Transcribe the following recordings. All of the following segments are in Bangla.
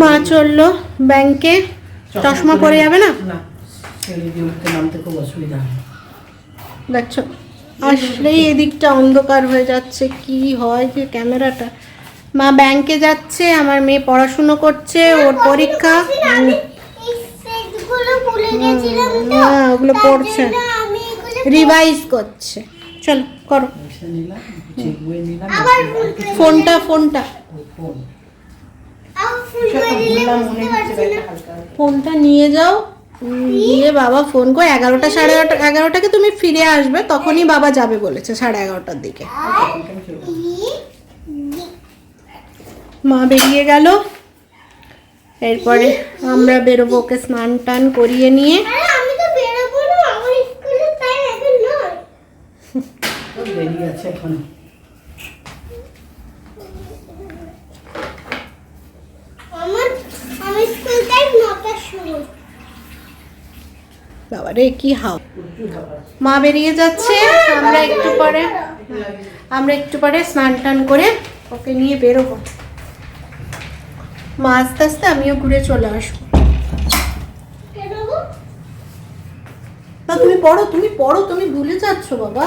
মা চলল ব্যাংকে চশমা পরে যাবে না? না দেখছ আসলেই এদিকটা অন্ধকার হয়ে যাচ্ছে কি হয় যে ক্যামেরাটা? মা ব্যাংকে যাচ্ছে আমার মেয়ে পড়াশুনো করছে ওর পরীক্ষা। আমি এই সেটগুলো ভুলে গেছিলাম তো। হ্যাঁ ওগুলো পড়ছে। জন্য আমি এগুলো রিভাইজ করছে। চলো করো। ফোনটা ফোনটা। ফোনটা নিয়ে যাও। নিয়ে বাবা ফোন করে এগারোটা সাড়ে এগারোটা এগারোটাকে তুমি ফিরে আসবে তখনই বাবা যাবে বলেছে সাড়ে এগারোটার দিকে। মা বেরিয়ে গেল। এরপরে আমরা বেরোবো ওকে স্নান টান করিয়ে নিয়ে। আরে আমি তো বেরোবো না আমার স্কুলের টাইম এখন নয় তো দেরি আছে এখন আমার আমার স্কুল টাইম নটার সময় বাবারে, কি হাও। মা বেরিয়ে যাচ্ছে, আমরা একটু পরে, আমরা একটু পরে স্নান টান করে ওকে নিয়ে বেরোবো। মা আস্তে আস্তে আমিও ঘুরে চলে আসব। না তুমি পড়ো তুমি পড়ো, তুমি ভুলে যাচ্ছ বাবা।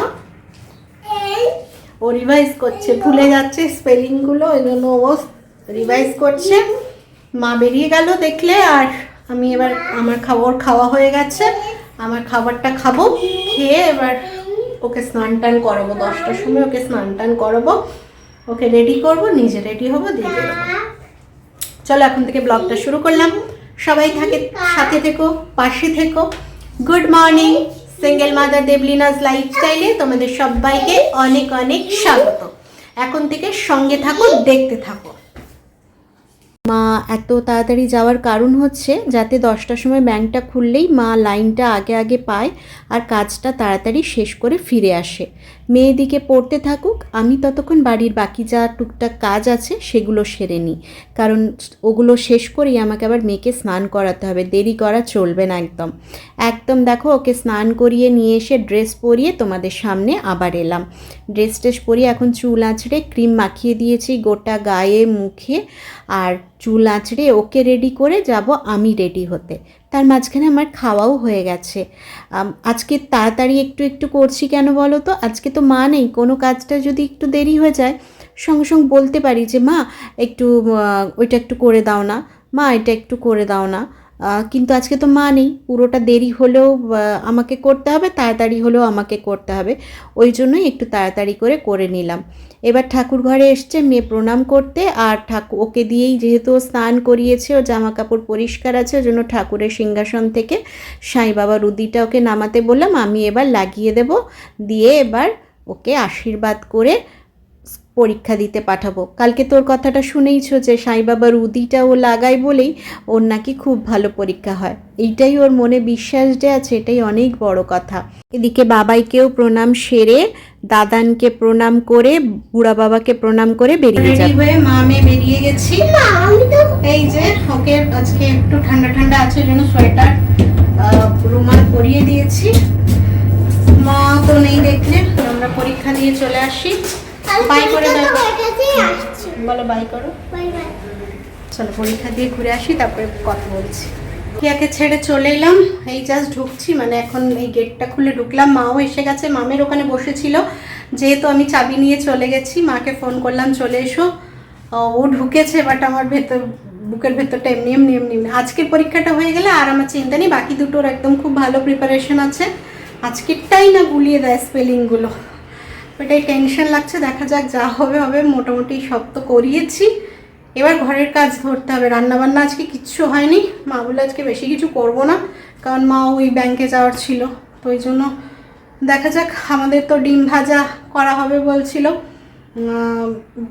ও রিভাইজ করছে, ভুলে যাচ্ছে স্পেলিংগুলো ওই জন্য ও রিভাইজ করছে। মা বেরিয়ে গেল দেখলে, আর আমি এবার আমার খাবার খাওয়া হয়ে গেছে। আমার খাবারটা খাব, খেয়ে এবার ওকে স্নান টান করাবো। দশটার সময় ওকে স্নান টান করাবো। ওকে রেডি করব, নিজে রেডি হব, দিয়ে চলো এখন থেকে ব্লগটা শুরু করলাম। সবাই থাকে, সাথে থেকো, পাশে থেকো। গুড মর্নিং সিঙ্গেল মাদার দেবলিনাস লাইফস্টাইলে তোমাদের সবাইকে অনেক অনেক স্বাগত। এখন থেকে সঙ্গে থাকো, দেখতে থাকো। মা, এত তাড়াতাড়ি যাওয়ার কারণ হচ্ছে যাতে দশটার সময় ব্যাংকটা খুললেই মা লাইনটা আগে আগে পায় আর কাজটা তাড়াতাড়ি শেষ করে ফিরে আসে। মেয়েদিকে পড়তে থাকুক, আমি ততক্ষণ বাড়ির বাকি যা টুকটাক কাজ আছে সেগুলো সেরে নিই। কারণ ওগুলো শেষ করেই আমাকে আবার মেয়েকে স্নান করাতে হবে, দেরি করা চলবে না একদম। একদম দেখো, ওকে স্নান করিয়ে নিয়ে এসে ড্রেস পরিয়ে তোমাদের সামনে আবার এলাম। ড্রেস ট্রেস পরিয়ে এখন চুল আঁচড়ে ক্রিম মাখিয়ে দিয়েছি গোটা গায়ে, মুখে, আর চুল আঁচড়ে ওকে রেডি করে যাব আমি রেডি হতে। তার মাঝখানে আমার খাওয়াও হয়ে গেছে। আজকে তাড়াতাড়ি একটু একটু করছি কেন বলো তো? আজকে তো মা নেই, কোনো কাজটা যদি একটু দেরি হয়ে যায়, সঙ্গে সঙ্গে বলতে পারি যে, মা, একটু ওইটা একটু করে দাও না, মা, এটা একটু করে দাও না। কিন্তু আজকে তো মা নেই। পুরোটা দেরি হলেও আমাকে করতে হবে, তাড়াতাড়ি হলেও আমাকে করতে হবে। ওই জন্যই একটু তাড়াতাড়ি করে করে নিলাম। এবার ঠাকুর ঘরে এসছে, মেয়ে প্রণাম করতে, আর ঠাকুর ওকে দিয়েই যেহেতু স্নান করিয়েছে, ও জামা কাপড় পরিষ্কার আছে, ওই জন্য ঠাকুরের সিংহাসন থেকে সাই বাবা রুদিটা ওকে নামাতে বললাম, আমি এবার লাগিয়ে দেব। দিয়ে এবার ওকে আশীর্বাদ করে পরীক্ষা দিতে পাঠাবো। কালকে তোর কথাটা শুনেইছো যে সাই বাবার উদিটা ও লাগায় বলেই ওর নাকি খুব ভালো পরীক্ষা হয়। এইটাই ওর মনে বিশ্বাস যে আছে এটাই অনেক বড় কথা। এদিকে বাবাইকেও প্রণাম সেরে দাদানকে প্রণাম করে বুড়া বাবাকে প্রণাম করে বেরিয়ে যাবে। মা মেয়ে বেরিয়ে গেছি। না এই যে ওকে আজকে একটু ঠান্ডা ঠান্ডা আছে জন্য সোয়েটার রুমাল পরিয়ে দিয়েছি। মা তো নেই দেখলে আমরা পরীক্ষা দিয়ে চলে আসি। বাই করে বলো বাই করো। চলো পরীক্ষা দিয়ে ঘুরে আসি তারপরে কথা বলছি। কিয়াকে ছেড়ে চলে এলাম এই জাস্ট ঢুকছি মানে এখন এই গেটটা খুলে ঢুকলাম। মাও এসে গেছে মামের ওখানে বসেছিল। যেহেতু আমি চাবি নিয়ে চলে গেছি মাকে ফোন করলাম চলে এসো। ও ঢুকেছে বাট আমার ভেতর বুকের ভেতরটা এমনি এমনি এমনি এমনি। আজকের পরীক্ষাটা হয়ে গেলে আর আমার চিন্তা নেই বাকি দুটোর একদম খুব ভালো প্রিপারেশন আছে। আজকেরটাই না গুলিয়ে দেয় স্পেলিংগুলো ওটাই টেনশন লাগছে, দেখা যাক যা হবে হবে, মোটামুটি সব তো করিয়েছি। এবার ঘরের কাজ ধরতে হবে, রান্নাবান্না আজকে কিচ্ছু হয়নি, মা বলে আজকে বেশি কিছু করব না, কারণ মা ওই ব্যাংকে যাওয়ার ছিল, তো ওই জন্য দেখা যাক, আমাদের তো ডিম ভাজা করা হবে বলছিল।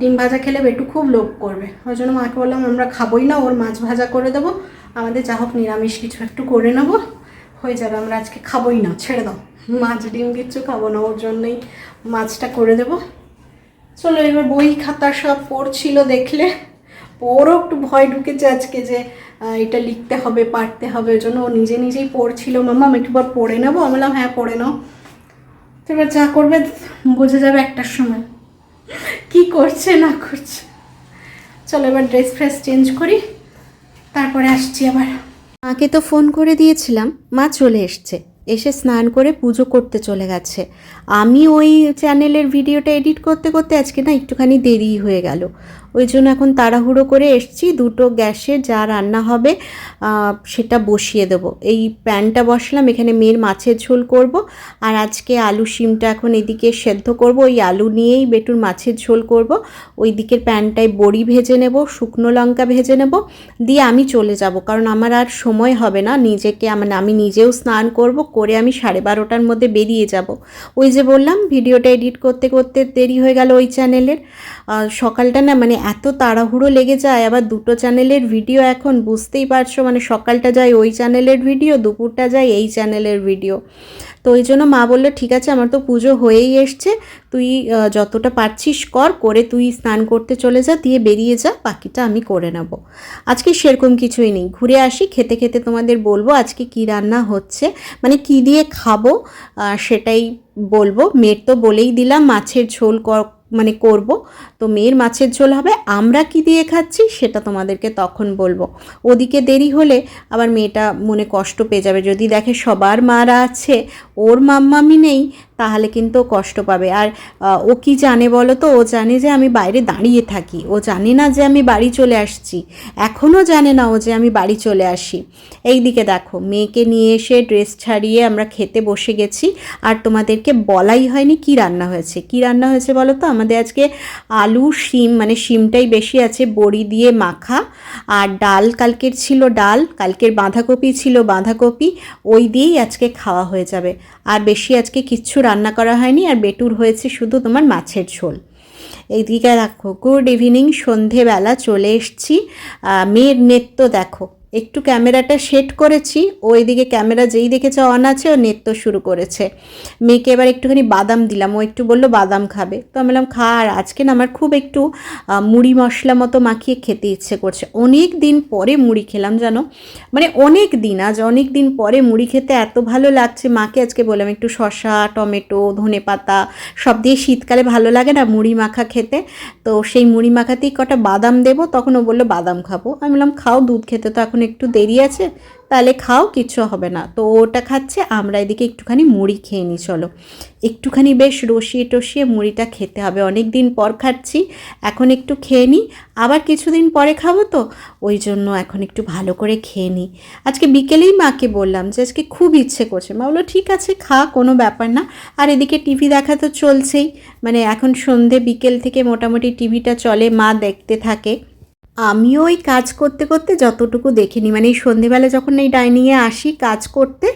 ডিম ভাজা খেলে বেটু খুব লোভ করবে, ওই জন্য মাকে বললাম, আমরা খাবোই না, ওর মাছ ভাজা করে দেবো, আমাদের যা হোক নিরামিষ কিছু একটু করে নেব, হয়ে যাবে, আমরা আজকে খাবোই না, ছেড়ে দাও, মাছ, ডিম কিচ্ছু খাব না, ওর জন্যই মাছটা করে দেবো। চলো এবার বই খাতা সব পড়ছিল দেখলে। ওরও একটু ভয় ঢুকেছে আজকে যে এটা লিখতে হবে, পারতে হবে, ওই জন্য ও নিজে নিজেই পড়ছিল। মামা আমি একটু বার পড়ে নেব? আমি বললাম হ্যাঁ পড়ে নাও। তো এবার যা করবে, বোঝা যাবে একটার সময়। কি করছে, না করছে। চলো এবার ড্রেস ফ্রেস চেঞ্জ করি। তারপরে আসছি আবার। মাকে তো ফোন করে দিয়েছিলাম। মা চলে এসছে। এসে স্নান করে পুজো করতে চলে গেছে। আমি ওই চ্যানেলের ভিডিওটা এডিট করতে করতে আজকে না একটুখানি দেরি হয়ে গেল। ওই জন্য এখন তাড়াহুড়ো করে এসছি। দুটো গ্যাসে যা রান্না হবে সেটা বসিয়ে দেবো। এই প্যানটা বসলাম, এখানে মেয়ের মাছের ঝোল করব। আর আজকে আলু শিমটা এখন এদিকে সেদ্ধ করব। ওই আলু নিয়েই বেটুর মাছের ঝোল করব। ওই দিকের প্যানটায় বড়ি ভেজে নেব, শুকনো লঙ্কা ভেজে নেব। দিয়ে আমি চলে যাব, কারণ আমার আর সময় হবে না। নিজেকে মানে আমি নিজেও স্নান করব, করে আমি সাড়ে বারোটার মধ্যে বেরিয়ে যাব। ওই যে বললাম, ভিডিওটা এডিট করতে করতে দেরি হয়ে গেল ওই চ্যানেলের। সকালটা না মানে এত তাড়াহুড়ো লেগে যায়, আবার দুটো চ্যানেলের ভিডিও এখন বুঝতেই পারছ মানে সকালটা যায় ওই চ্যানেলের ভিডিও দুপুরটা যায় এই চ্যানেলের ভিডিও তো ওই জন্য মা বলল, ঠিক আছে, আমার তো পুজো হয়েই এসছে, তুই যতটা পারছিস কর, করে তুই স্নান করতে চলে যা, দিয়ে বেরিয়ে যা, বাকিটা আমি করে নেব। আজকে সেরকম কিছুই নেই। ঘুরে আসি, খেতে খেতে তোমাদের বলব আজকে কি রান্না হচ্ছে মানে কি দিয়ে খাব সেটাই বলব। মেয়ের তো বলেই দিলাম, মাছের ঝোল মানে করব। তো মেয়ের মাছের ঝোল হবে। আমরা কি দিয়ে খাচ্ছি সেটা তোমাদেরকে তখন বলব। ওদিকে দেরি হলে আবার মেয়েটা মনে কষ্ট পেয়ে যাবে। যদি দেখে সবার মারা আছে, ওর মাম্মামি নেই, তাহলে কিন্তু কষ্ট পাবে। আর ও কি জানে বলো তো? ও জানে যে আমি বাইরে দাঁড়িয়ে থাকি। ও জানে না যে আমি বাড়ি চলে আসছি। এখনও জানে না ও যে আমি বাড়ি চলে আসি। এই দিকে দেখো, মেয়েকে নিয়ে এসে ড্রেস ছাড়িয়ে আমরা খেতে বসে গেছি। আর তোমাদেরকে বলাই হয়নি কি রান্না হয়েছে। কি রান্না হয়েছে বলো তো? আমাদের আজকে আলু, শিম মানে শিমটাই বেশি আছে, বড়ি দিয়ে মাখা। আর ডাল কালকের ছিল ডাল, কালকের বাঁধাকপি ছিল বাঁধাকপি, ওই দিয়েই আজকে খাওয়া হয়ে যাবে। আর বেশি আজকে কিচ্ছু রান্না করা হয়নি, আর বেটুর হয়েছে শুধু তোমার মাছের ঝোল। এইদিকে দেখো গুড ইভিনিং সন্ধেবেলা চলে এসছি। মেয়ের নেত্য দেখো। একটু ক্যামেরাটা সেট করেছি, ও এদিকে ক্যামেরা যেই দেখেছে অন আছে, ও নেত্য শুরু করেছে। মেয়েকে এবার একটুখানি বাদাম দিলাম, ও একটু বলল, বাদাম খাবে? তো আমি বললাম, খা, আর আজকে না আমার খুব একটু মুড়ি মশলা মতো মাখিয়ে খেতে ইচ্ছে করছে। অনেক দিন পরে মুড়ি খেলাম, জানো? মানে অনেক দিন, আজ অনেক দিন পরে মুড়ি খেতে এত ভালো লাগছে, মাকে আজকে বললাম একটু শশা টমেটো, ধনে পাতা, সব দিয়ে শীতকালে ভালো লাগে না মুড়ি মাখা খেতে? তো সেই মুড়ি মাখাতেই কটা বাদাম দেবো, তখন ও বলল, বাদাম খাব। আমি বললাম, খাও, দুধ খেতে তো এখন একটু দেরি আছে, তাহলে খাও, কিচ্ছু হবে না। তো ওটা খাচ্ছে, আমরা এদিকে একটুখানি মুড়ি খেয়ে নিই, চলো। একটুখানি বেশ রসিয়ে টসিয়ে মুড়িটা খেতে হবে। অনেক দিন পর খাচ্ছি, এখন একটু খেয়ে নিই। আবার কিছুদিন পরে খাব তো, ওই জন্য এখন একটু ভালো করে খেয়ে নিই। আজকে বিকেলেই মাকে বললাম যে, আজকে খুব ইচ্ছে করছে। মা বলল, ঠিক আছে, খা, কোনো ব্যাপার না। আর এদিকে টিভি দেখা তো চলছেই। মানে এখন সন্ধে, বিকেল থেকে মোটামুটি টিভিটা চলে, মা দেখতে থাকে। আমিও ওই কাজ করতে করতে যতটুকু দেখিনি মানে এই সন্ধেবেলা যখন এই ডাইনিংয়ে আসি কাজ করতে,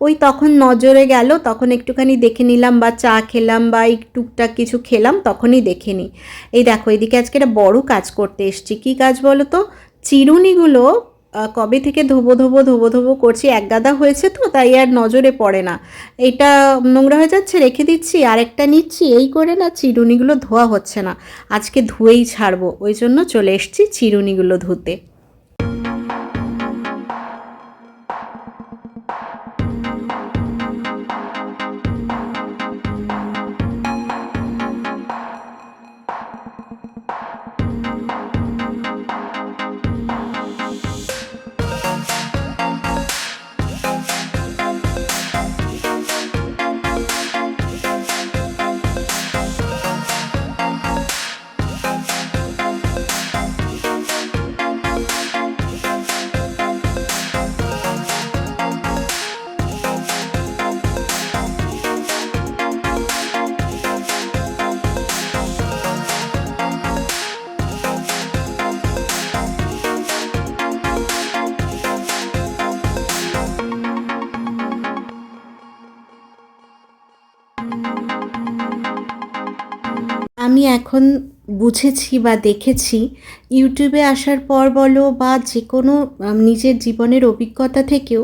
ওই তখন নজরে গেল, তখন একটুখানি দেখে নিলাম বা চা খেলাম বা এই টুকটাক কিছু খেলাম, তখনই দেখে নিই এই দেখো, এদিকে আজকে একটা বড় কাজ করতে এসছি। কী কাজ বলো তো? চিরুনিগুলো কবে থেকে ধোবো ধোবো ধোবো ধোবো করছি, এক গাদা হয়েছে তো, তাই আর নজরে পড়ে না। এটা নোংরা হয়ে যাচ্ছে, রেখে দিচ্ছি, আরেকটা নিচ্ছি, এই করে না চিরুনিগুলো ধোয়া হচ্ছে না। আজকে ধুয়েই ছাড়বো, ওই জন্য চলে এসছি চিরুনিগুলো ধুতে। আমি এখন বুঝেছি বা দেখেছি ইউটিউবে আসার পর বলো বা যে কোনো নিজের জীবনের অভিজ্ঞতা থেকেও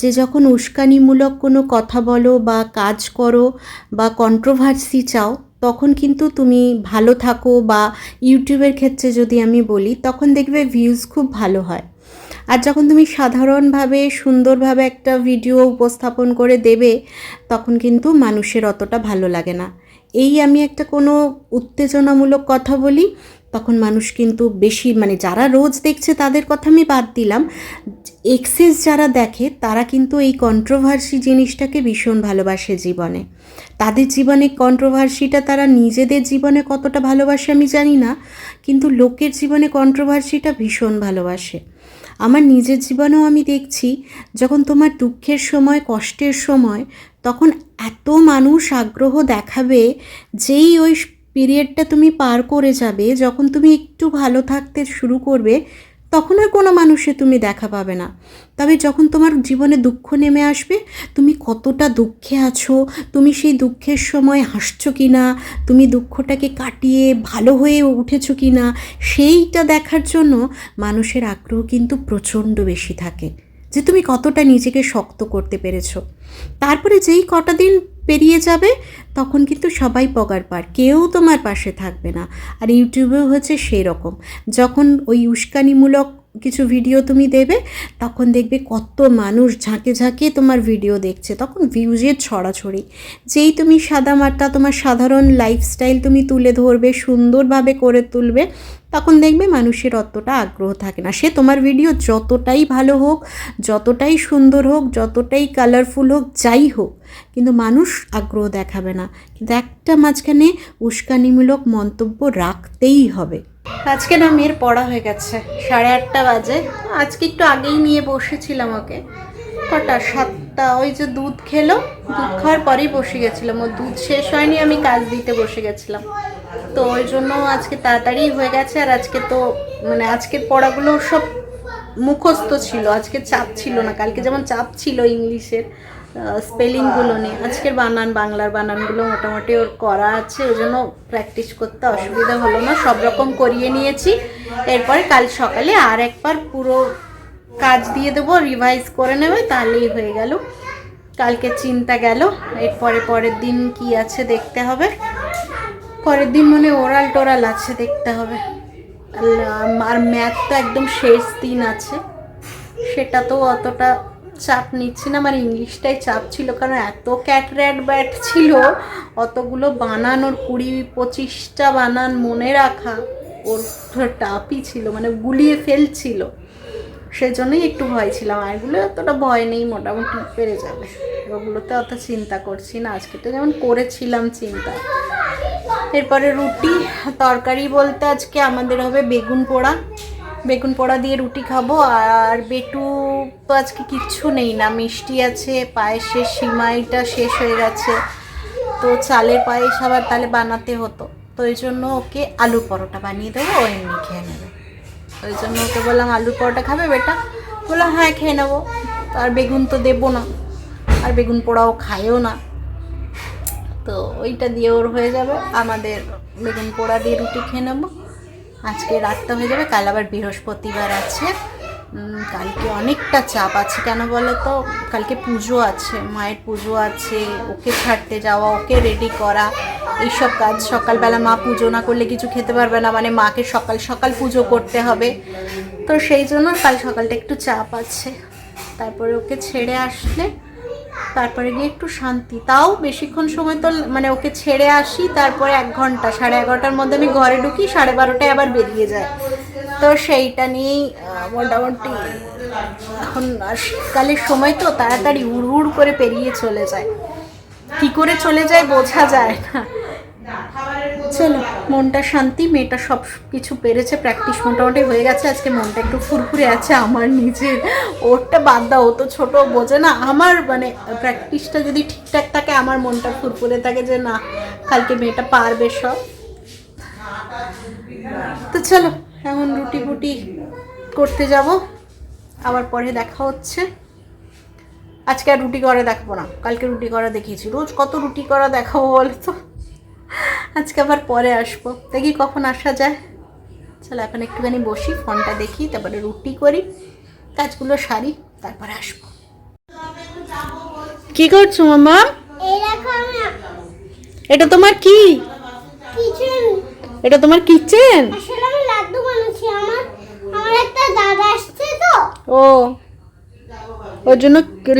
যে যখন উস্কানিমূলক কোনো কথা বলো বা কাজ করো বা কন্ট্রোভার্সি চাও, তখন কিন্তু তুমি ভালো থাকো বা ইউটিউবের ক্ষেত্রে যদি আমি বলি, তখন দেখবে ভিউজ খুব ভালো হয়। আর যখন তুমি সাধারণভাবে সুন্দরভাবে একটা ভিডিও উপস্থাপন করে দেবে, তখন কিন্তু মানুষের অতটা ভালো লাগে না। এই আমি একটা কোনো উত্তেজনামূলক কথা বলি, তখন মানুষ কিন্তু বেশি মানে যারা রোজ দেখছে তাদের কথা আমি বাদ দিলাম। এক্সেস যারা দেখে, তারা কিন্তু এই কন্ট্রোভার্সি জিনিসটাকে ভীষণ ভালোবাসে জীবনে। তাদের জীবনে কন্ট্রোভার্সিটা তারা নিজেদের জীবনে কতটা ভালোবাসে আমি জানি না, কিন্তু লোকের জীবনে কন্ট্রোভার্সিটা ভীষণ ভালোবাসে। আমার নিজের জীবনেও আমি দেখছি, যখন তোমার দুঃখের সময়, কষ্টের সময়, তখন এত মানুষ আগ্রহ দেখাবে, যেই ওই পিরিয়ডটা তুমি পার করে যাবে, যখন তুমি একটু ভালো থাকতে শুরু করবে তখন আর কোনো মানুষে তুমি দেখা পাবে না। তবে যখন তোমার জীবনে দুঃখ নেমে আসবে, তুমি কতটা দুঃখে আছো, তুমি সেই দুঃখের সময় হাসছো কি না তুমি দুঃখটাকে কাটিয়ে ভালো হয়ে উঠেছো কি না সেইটা দেখার জন্য মানুষের আগ্রহ কিন্তু প্রচণ্ড বেশি থাকে। যে তুমি কতটা নিজেকে শক্ত করতে পেরেছ। তারপরে যেই কটা দিন পেরিয়ে যাবে, তখন কিন্তু সবাই পগার পার, কেউ তোমার পাশে থাকবে না। আর ইউটিউবেও হচ্ছে সেই রকম যখন ওই উস্কানিমূলক কিছু ভিডিও তুমি দেবে, তখন দেখবে কত মানুষ ঝাঁকে ঝাঁকে তোমার ভিডিও দেখছে। তখন ভিউজের ছড়াছড়ি। যেই তুমি সাদা মাটা তোমার সাধারণ লাইফস্টাইল তুমি তুলে ধরবে, সুন্দরভাবে করে তুলবে তখন দেখবে মানুষের অতটা আগ্রহ থাকে না। সে তোমার ভিডিও যতটাই ভালো হোক, যতটাই সুন্দর হোক, যতটাই কালারফুল হোক, যাই হোক, কিন্তু মানুষ আগ্রহ দেখাবে না। কিন্তু একটা মাঝখানে উস্কানিমূলক মন্তব্য রাখতেই হবে। আজকে না মেয়ের পড়া হয়ে গেছে, সাড়ে আটটা বাজে। আজকে একটু আগেই নিয়ে বসেছিলাম ওকে। কটা? সাতটা। ওই যে দুধ খেলো, দুধ খাওয়ার পরেই বসে গেছিলাম। ও দুধ শেষ হয়নি, আমি কাজ দিতে বসে গেছিলাম। তো ওই জন্য আজকে তাড়াতাড়ি হয়ে গেছে, আর আজকে তো মানে আজকের পড়াগুলো সব মুখস্থ ছিল, আজকে চাপ ছিল না। কালকে যেমন চাপ ছিল ইংলিশের স্পেলিংগুলো নিয়ে। আজকের বানান, বাংলার বানানগুলো মোটামুটি ওর করা আছে, ওই জন্য প্র্যাকটিস করতে অসুবিধা হলো না। সব রকম করিয়ে নিয়েছি। এরপরে কাল সকালে আর একবার পুরো কাজ দিয়ে দেবো রিভাইজ করে নেবে, তাহলেই হয়ে গেল। কালকে চিন্তা গেল, এরপরে পরের দিন কি আছে দেখতে হবে। পরের দিন মনে ওরাল টোরাল আছে, দেখতে হবে। আর- ম্যাথ তো একদম শেষ দিন আছে। সেটা তো অতটা চাপ নিচ্ছি না, আমার ইংলিশটাই চাপ ছিল, কারণ এত ক্যাটর্যাট ব্যাট ছিল, অতগুলো বানান ওর কুড়ি পঁচিশটা বানান মনে রাখা, ওর টাপই ছিল মানে গুলিয়ে ফেলছিল। সেজন্যই একটু ভয় ছিলাম, আর এগুলো অতটা ভয় নেই, মোটামুটি পেরে যাবে। ওগুলোতে অত চিন্তা করছি না, আজকে তো যেমন করেছিলাম চিন্তা। এরপরে রুটি, তরকারি বলতে আজকে আমাদের হবে বেগুন পোড়া। বেগুন পোড়া দিয়ে রুটি খাব, আর বেটু তো আজকে কিচ্ছু নেই না। মিষ্টি আছে, পায়েসের সিমাইটা শেষ হয়ে গেছে। তো চালের পায়েস আবার তাহলে বানাতে হতো। তো ওই জন্য ওকে আলু পরোটা বানিয়ে দেবো, ও এমনি খেয়ে নেবে। ওই জন্য ওকে বললাম আলু পরোটা খাবে বেটা? বললাম হ্যাঁ খেয়ে নেব। আর বেগুন তো দেবো না। আর বেগুন পোড়াও খায়ও না। তো ওইটা দিয়ে ওর হয়ে যাবে। আমাদের বেগুন পোড়া দিয়ে রুটি খেয়ে নেব। আজকে রাতটা হয়ে যাবে, কাল আবার বৃহস্পতিবার আছে। কালকে অনেকটা চাপ আছে কেন বলো তো? কালকে পুজো আছে, মায়ের পুজো আছে, ওকে ছাড়তে যাওয়া, ওকে রেডি করা। এইসব কাজ সকালবেলা মা পুজো না করলে কিছু খেতে পারবে না মানে মাকে সকাল সকাল পুজো করতে হবে। তো সেই জন্য কাল সকালটা একটু চাপ আছে। তারপরে ওকে ছেড়ে আসলে তারপরে গিয়ে একটু শান্তি। তাও বেশিক্ষণ সময় তো মানে ওকে ছেড়ে আসি, তারপরে এক ঘণ্টা, সাড়ে এগারোটার মধ্যে আমি ঘরে ঢুকি, সাড়ে বারোটায় আবার বেরিয়ে যায় তো সেইটা নিয়েই মোটামুটি এখন শীতকালের সময় তো তাড়াতাড়ি উড় উড় করে পেরিয়ে চলে যায়। কি করে চলে যায় বোঝা যায় না। চলো, মনটা শান্তি, মেয়েটা সব কিছু পেরেছে প্র্যাকটিস মোটামুটি হয়ে গেছে। আজকে মনটা একটু ফুরফুরে আছে, আমার নিজের। ওরটা বাদ দাও, ও তো ছোট বোঝে না। আমার মানে প্র্যাকটিসটা যদি ঠিকঠাক থাকে, আমার মনটা ফুরফুরে থাকে যে না, কালকে মেয়েটা পারবে সব। তো চলো, এখন রুটি ফুটি করতে যাব। আবার পরে দেখা হচ্ছে। আজকে আর রুটি করা দেখাবো না। কালকে রুটি করা দেখিয়েছি। রোজ কত রুটি করা দেখাবো বলো তো? আজকে আবার পরে আসব। দেখি কখন আসা যায়। চলো এখন একটুখানি বসি ফোনটা দেখি তারপরে রুটি করি কাজগুলো সারি তারপরে আসব। কি করছ মামা? এটা তোমার কি? এটা তোমার কিচেন? লাড্ডু বানাচ্ছি। আমার আমার একটা দাদা আসছে তো। ও। ওর জন্য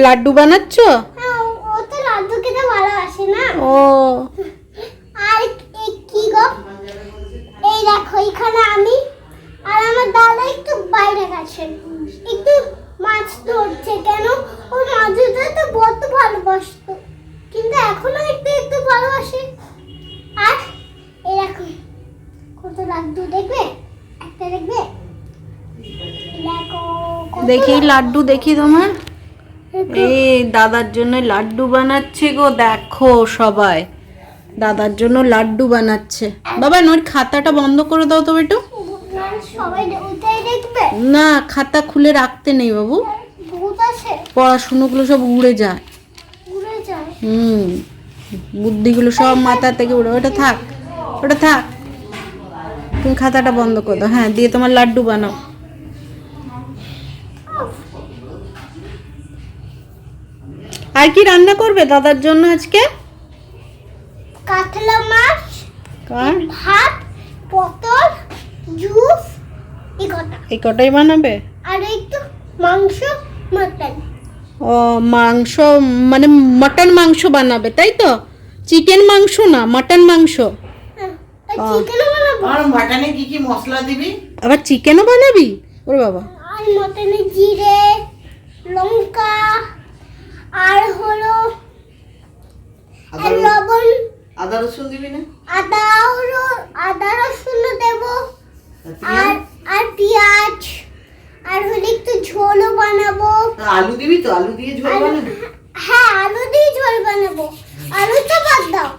লাড্ডু বানাচ্ছ? হ্যাঁ, ও তো লাড্ডু খেতে ভালোবাসে না। ও। গো। এই দেখো এখানে আমি আর আমার দাদা একটু বাইরে গেছে। একটু মাছ ধরছে কেন? ও মাছ ধরতে তো বড্ড ভালোবাসতো। কিন্তু এখনও একটু একটু ভালোবাসে। আর এরকম কত লাড্ডু দেখবে? একটা দেখবে? দেখো দেখি লাড্ডু। দেখি তোমার। এই দাদার জন্য লাড্ডু বানাচ্ছে গো দেখো সবাই। দাদার জন্য লাড্ডু বানাচ্ছে। বাবা নোর খাতাটা বন্ধ করে দাও তো একটু না, খাতা খুলে রাখতে নেই বাবু। পড়াশুনোগুলো সব উড়ে যায়। হুম, বুদ্ধিগুলো সব মাথা থেকে উড়ে ওটা থাক ওটা থাক। তুমি খাতাটা বন্ধ করে দাও। হ্যাঁ দিয়ে তোমার লাড্ডু বানাও। আর কি রান্না করবে দাদার জন্য আজকে? কাতলা মাছ কার? ভাত পটল জুস এই কটাই বানাবে? আর একটু মাংস মটন। ও মাংস মানে মটন মাংস বানাবে তাই তো? চিকেন মাংস না মটন মাংস। বানাবো। আর কি কি মশলা দিবি? আবার চিকেনও বানাবি? ওরে বাবা। আর মটনে জিরে লঙ্কা আর হলো লবণ আদা রসুন দিবি না? আদা আদা রসুন দেবো আর আর পেঁয়াজ? আর হলো একটু ঝোলও বানাবো। আলু দিবি তো? আলু দিয়ে ঝোল আলু বানাবি? হ্যাঁ আলু দিয়ে ঝোল বানাবো। আলুটা বাদ দাও।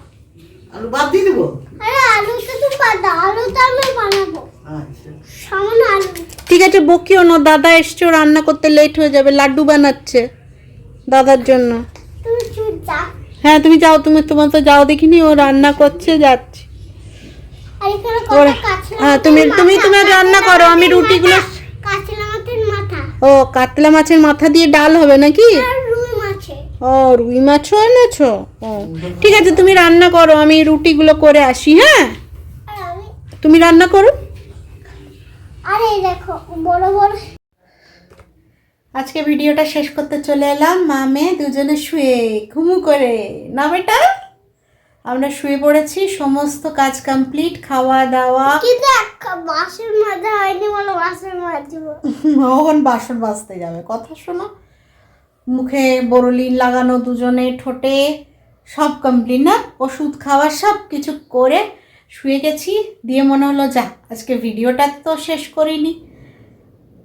আলু বাদ দিয়ে দেবো? আরে আলুটা তো বাদ দাও। আলুটা আমি বানাবো। আচ্ছা। সামান্য আলু। ঠিক আছে বকিও না। দাদা এসছে ও রান্না করতে লেট হয়ে যাবে। লাড্ডু বানাচ্ছে দাদার জন্য। তুমি চুপ যা। হ্যাঁ তুমি যাও তুমি তোমার তো যাও দেখিনি ও রান্না করছে যাচ্ছে। হ্যাঁ, তুমি- তুমি- মাথা, তুমি রান্না করো, আমি রুটিগুলো- ও কাতলা মাছের মাথা দিয়ে ডাল হবে নাকি? ও রুই মাছও এনেছো? ও ঠিক আছে তুমি রান্না করো আমি রুটিগুলো করে আসি হ্যাঁ? তুমি রান্না করো। আর দেখো বড় বড় আজকে ভিডিওটা শেষ করতে চলে এলাম। মা মেয়ে দুজনে শুয়ে ঘুমু করে। না বেটা? আমরা শুয়ে পড়েছি সমস্ত কাজ কমপ্লিট খাওয়া দাওয়া। হয়নি বলো বাসের মাঝে মোহন বাসন বাজতে যাবে। কথা শোনো মুখে বরলিন লাগানো দুজনে ঠোঁটে সব কমপ্লিট না? ওষুধ খাওয়া সব কিছু করে শুয়ে গেছি। দিয়ে মনে হলো যা আজকে ভিডিওটা তো শেষ করিনি।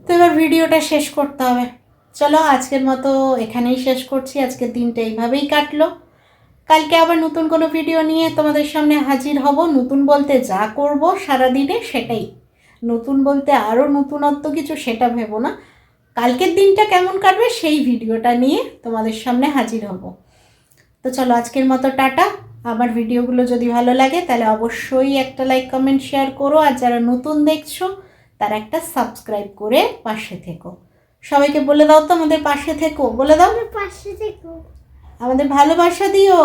তো এবার ভিডিওটা শেষ করতে হবে। চলো, আজকের মতো এখানেই শেষ করছি। আজকের দিনটা এইভাবেই কাটলো। কালকে আবার নতুন কোনো ভিডিও নিয়ে তোমাদের সামনে হাজির হব। নতুন বলতে যা করব সারাদিনে সেটাই। নতুন বলতে আরও নতুনত্ব কিছু সেটা ভেবো না। কালকের দিনটা কেমন কাটবে সেই ভিডিওটা নিয়ে তোমাদের সামনে হাজির হব। তো চলো, আজকের মতো টাটা। আমার ভিডিওগুলো যদি ভালো লাগে, তাহলে অবশ্যই একটা লাইক কমেন্ট শেয়ার করো। আর যারা নতুন দেখছ, তারা একটা সাবস্ক্রাইব করে পাশে থেকো। সবাইকে বলে দাও তো আমাদের পাশে থেকো। বলে দাও। পাশে থেকো। আমাদের ভালোবাসা দিও।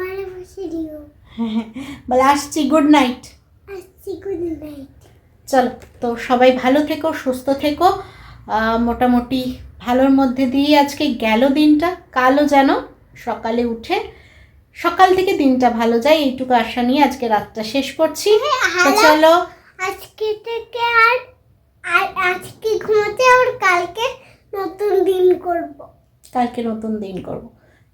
ভালোবাসে দিও। বলে আসছি গুড নাইট আসছি গুড নাইট চলো তো সবাই ভালো থেকো সুস্থ থেকো। মোটামুটি ভালোর মধ্যে দিয়ে আজকে গেল দিনটা। কালও যেন সকালে উঠে সকাল থেকে দিনটা ভালো যায় এইটুকু আশা নিয়ে আজকে রাতটা শেষ করছি। চলো। আজকে থেকে আর আর আজকে ঘুমাতে আর কালকে নতুন দিন করব। কালকে নতুন দিন করব।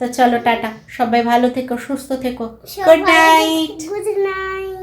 তো চলো টাটা সবাই ভালো থেকো সুস্থ থেকো। Good night good night